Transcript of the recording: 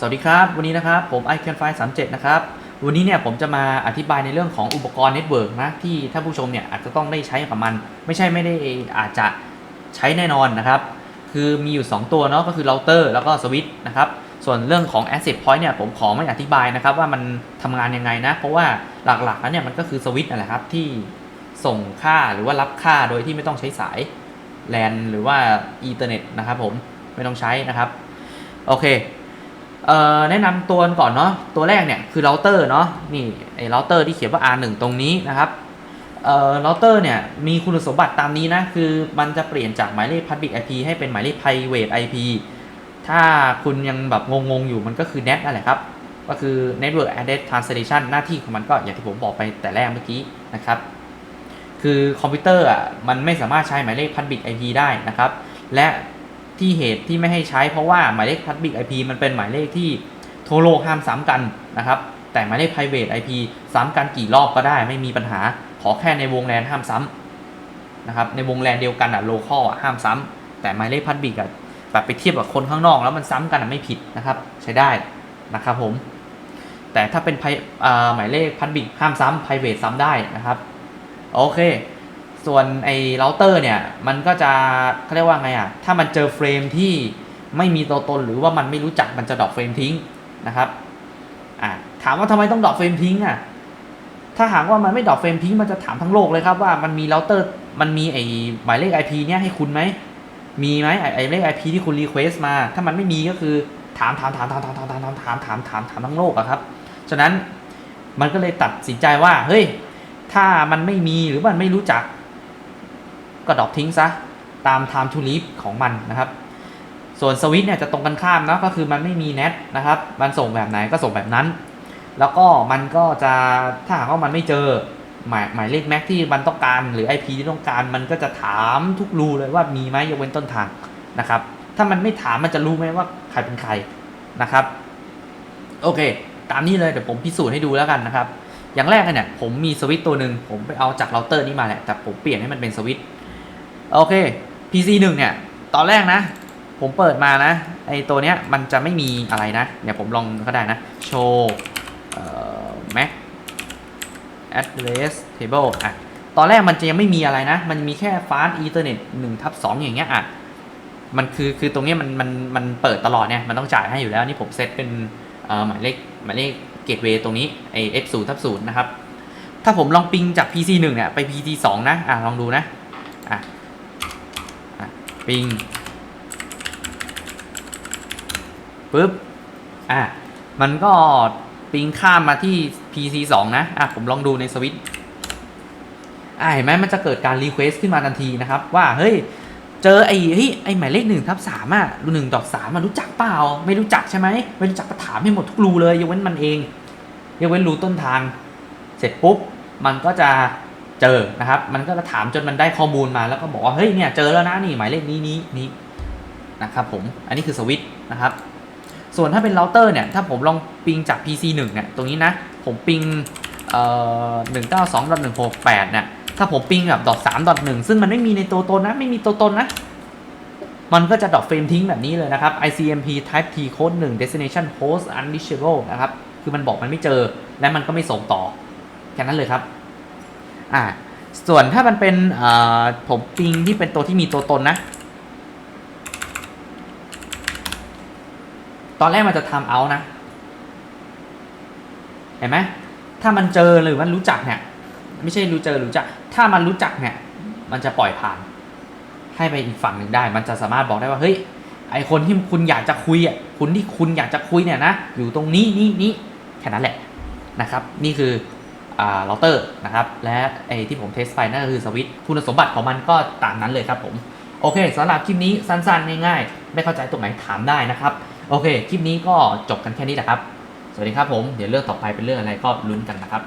สวัสดีครับ วันนี้นะครับผม i c a n f i 37 นะครับ วันนี้เนี่ยผมจะมาอธิบายในเรื่องของอุปกรณ์เน็ตเวิร์กนะ ที่ท่านผู้ชมเนี่ยอาจจะต้องได้ใช้กับมัน ไม่ใช่ไม่ได้อาจจะใช้แน่นอนนะครับ คือมีอยู่ 2 ตัวเนาะก็คือเราเตอร์แล้วก็สวิตช์นะครับ ส่วนเรื่องของ Asset Point เนี่ยผมขอไม่อธิบายนะครับ ว่ามันทำงานยังไงนะ เพราะว่าหลักๆแล้วเนี่ยมันก็คือสวิตช์นั่นแหละครับที่ส่งค่าหรือว่ารับค่าโดยที่ไม่ต้องใช้สายแลนหรือว่าอีเทอร์เน็ตนะครับผมไม่ต้องใช้นะครับโอเค เอ่อแนะนำตัวก่อนเนาะตัวแรกเนี่ยคือเราเตอร์เนาะนี่ไอ้เราเตอร์ที่เขียนว่า R1 ตรงนี้นะครับเอ่อเราเตอร์เนี่ยมีคุณสมบัติตามนี้นะคือมันจะเปลี่ยนจากหมายเลข Public IP ให้เป็นหมายเลข Private IP ถ้าคุณยังแบบงงๆอยู่มันก็คือ NAT นั่นแหละครับ ก็คือ Network Address Translation หน้าที่ของมันก็อย่างที่ผมบอกไปแต่แรกเมื่อกี้นะครับ คือคอมพิวเตอร์อะมันไม่สามารถใช้หมายเลข Public IP ได้นะครับ และ ที่เหตุที่ไม่ให้ใช้เพราะว่าหมายเลข Public IP มันเป็นหมายเลขที่โทรโลกห้ามซ้ำกันนะครับแต่หมายเลข private IP ซ้ำกันกี่รอบก็ได้ไม่มีปัญหาขอแค่ในวงแลนห้ามซ้ำนะครับในวงแลนเดียวกันอะ local อะห้ามซ้ำแต่หมายเลข public อะแบบไปเทียบกับคนข้างนอกแล้วมันซ้ำกันอะไม่ผิดนะครับใช้ได้นะครับผม แต่ถ้าเป็น pri- อ่าหมายเลข public ห้ามซ้ำ private ซ้ำได้นะครับ โอเค ส่วนไอ้เราเตอร์เนี่ย มันก็จะเขาเรียกว่าไงอะ ถ้ามันเจอเฟรมที่ไม่มีตัวตนหรือว่ามันไม่รู้จักมันจะดรอปเฟรมทิ้งนะครับอ่าถามว่าทำไมต้องดรอปเฟรมทิ้งอะ ถ้าหากว่ามันไม่ดรอปเฟรมทิ้งมันจะถามทั้งโลกเลยครับว่ามันมีเราเตอร์มันมีไอ้หมายเลข IP เนี่ยให้คุณไหม มีไหมไอ้ไอ้เลข IP ที่คุณรีเควสมา ถ้ามันไม่มีก็คือถามถามถามถามถามถามถามถามถามถามถามถามทั้งโลกอะครับ ฉะนั้นมันก็เลยตัดสินใจว่า เฮ้ย ถ้ามันไม่มีหรือมันไม่รู้จัก ก็ดรอปทิ้งซะตาม time to leave ของมันนะครับ ส่วนสวิตช์เนี่ยจะตรงกันข้ามนะก็คือมันไม่มี net นะครับ มันส่งแบบไหนก็ส่งแบบนั้น แล้วก็มันก็จะถ้าหากว่ามันไม่เจอหมายหมายเลขแม็กที่มันต้องการหรือ IP ที่ต้องการมันก็จะถามทุกรูเลยว่ามีไหมยกเว้นต้นทางนะครับ ถ้ามันไม่ถามมันจะรู้ไหมว่าใครเป็นใครนะครับ โอเค ตามนี้เลยเดี๋ยวผมพิสูจน์ให้ดูแล้วกันนะครับ อย่างแรกเนี่ยผมมีสวิตช์ตัวหนึ่งผมไปเอาจากเราเตอร์นี้มาแหละแต่ผมเปลี่ยนให้มันเป็นสวิต โอเค PC 1เนี่ย ตอนแรกนะ ผมเปิดมานะ ไอตัวเนี้ยมันจะไม่มีอะไรนะ เดี๋ยวผมลองก็ได้นะ โชว์เอ่อ Mac address table อะ ตอนแรกมันจะยังไม่มีอะไรนะ มันมีแค่ fast ethernet 1ทับ2อย่างเงี้ยอะ มันคือคือตรงเนี้ยมันมันมันเปิดตลอดเนี่ย มันต้องจ่ายให้อยู่แล้ว นี่ผมเซตเป็นเอ่อหมายเลขหมายเลขเกตเวย์ตรงนี้ไอ f 0 ทับ0นะครับ ถ้าผมลองปิงจาก PC 1เนี่ยไป PC 2นะ อะลองดูนะ อะอะ ปิงปึ๊บ อะ มันก็ปิงข้ามมาที่ PC 2 นะ อะ ผมลองดูในสวิตช์อะเห็นไหมมันจะเกิดการรีเควสขึ้นมาทันทีนะครับ ว่า เฮ้ย เจอไอ้เฮ้ยไอ้หมายเลขหนึ่งทับสามอะรูหนึ่งดอกสามอะรู้จักเปล่า ไม่รู้จักใช่ไหม ไม่รู้จักก็ถามให้หมดทุกรูเลยยกเว้นมันเองยกเว้นรูต้นทาง เสร็จปุ๊บ มันก็จะ เจอนะครับ มันก็จะถามจนมันได้ข้อมูลมาแล้วก็บอกว่าเฮ้ยเนี่ยเจอแล้วนะนี่หมายเลขนี้นี้นี้นะครับผมอันนี้คือสวิตช์นะครับ ส่วนถ้าเป็นเราเตอร์เนี่ยถ้าผมลองปิงจาก PC 1เนี่ยตรงนี้นะผมปิงเอ่อ192.168เนี่ยถ้าผมปิงแบบดอท3ดอท1ซึ่งมันไม่มีในตัวตนนะไม่มีตัวตนนะมันก็จะดรอปเฟรมทิ้งแบบนี้เลยนะครับ ICMP type T code 1 destination host unreachable นะครับ คือมันบอกมันไม่เจอ และมันก็ไม่ส่งต่อ แค่นั้นเลยครับ อ่าส่วนถ้ามันเป็นผมปิงที่เป็นตัวที่มีตัวตนนะ ตอนแรกมันจะทำเอานะ เห็นไหมถ้ามันเจอหรือมันรู้จักเนี่ย ไม่ใช่รู้เจอรู้จัก ถ้ามันรู้จักเนี่ย มันจะปล่อยผ่าน ให้ไปอีกฝั่งหนึ่งได้ มันจะสามารถบอกได้ว่าเฮ้ยไอคนที่คุณอยากจะคุยอะคุณที่คุณอยากจะคุยเนี่ยนะอยู่ตรงนี้นี่นี่แค่นั้นแหละนะครับ นี่คือ เราเตอร์นะครับ และไอที่ผมเทสไปนั่นก็คือสวิตช์คุณสมบัติของมันก็ตามนั้นเลยครับผม โอเคสำหรับคลิปนี้สั้นๆ ง่ายๆ ไม่เข้าใจตรงไหนถามได้นะครับ โอเค คลิปนี้ก็จบกันแค่นี้แหละครับ สวัสดีครับผม เดี๋ยวเรื่องต่อไปเป็นเรื่องอะไรก็ลุ้นกันนะครับ